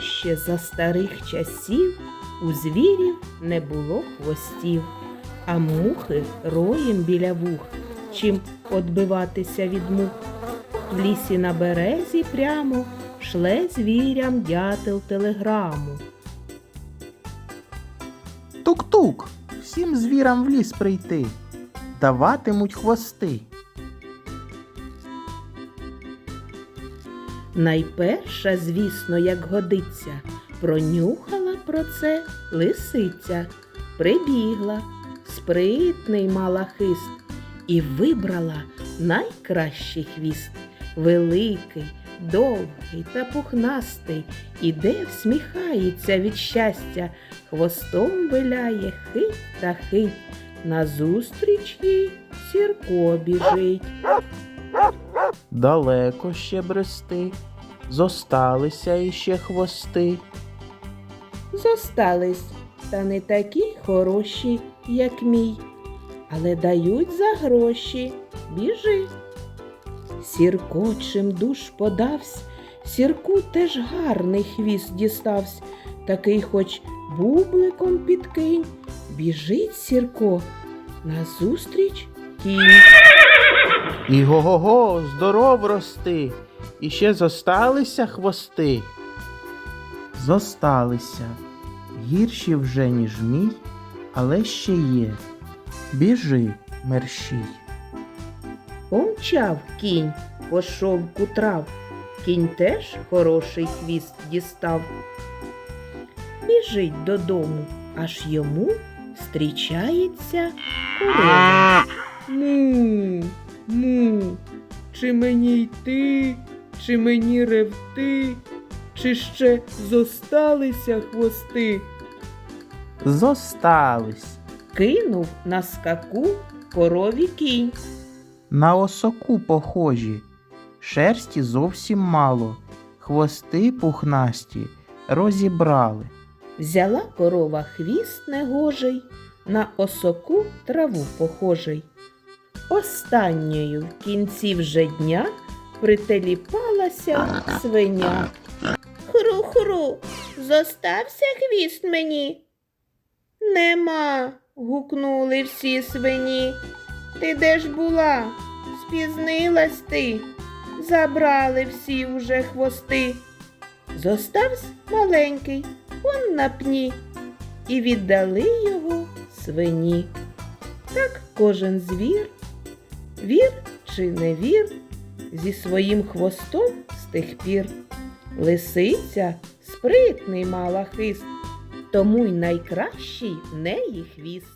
Ще за старих часів у звірів не було хвостів, а мухи роєм біля вух, чим отбиватися від мух. В лісі на березі прямо шле звірям дятел телеграму. Тук-тук, всім звірам в ліс прийти, даватимуть хвости. Найперша, звісно, як годиться, пронюхала про це лисиця, прибігла, спритний мала хист, і вибрала найкращий хвіст, великий, довгий та пухнастий, іде всміхається від щастя, хвостом виляє хить та хить, назустріч їй сірко біжить. Далеко ще брести, зосталися іще хвости. Зостались, та не такі хороші, як мій, але дають за гроші. Біжи. Сірко чим душ подавсь, сірку теж гарний хвіст діставсь, такий хоч бубликом підкинь. Біжить сірко, назустріч кінь. І го-го-го, здоров рости, іще зосталися хвости. Зосталися, гірші вже, ніж мій, але ще є. Біжи, мерщій. Помчав кінь по шовку трав, кінь теж хороший хвіст дістав. Біжить додому, аж йому зустрічається корова. Му, чи мені йти, чи мені ревти, чи ще зосталися хвости? Зостались. Кинув на скаку корові кінь. На осоку похожі, шерсті зовсім мало, хвости пухнасті розібрали. Взяла корова хвіст негожий, на осоку траву похожий. Останньою в кінці вже дня прителіпалася свиня. Хру-хру, зостався хвіст мені. Нема. гукнули всі свині. Ти де ж була? Спізнилась ти. Забрали всі уже хвости. Зоставсь маленький, он на пні, і віддали його свині. Так кожен звір, вір чи не вір, зі своїм хвостом з тих пір. Лисиця спритний мала хист, тому й найкращий в неї хвіст.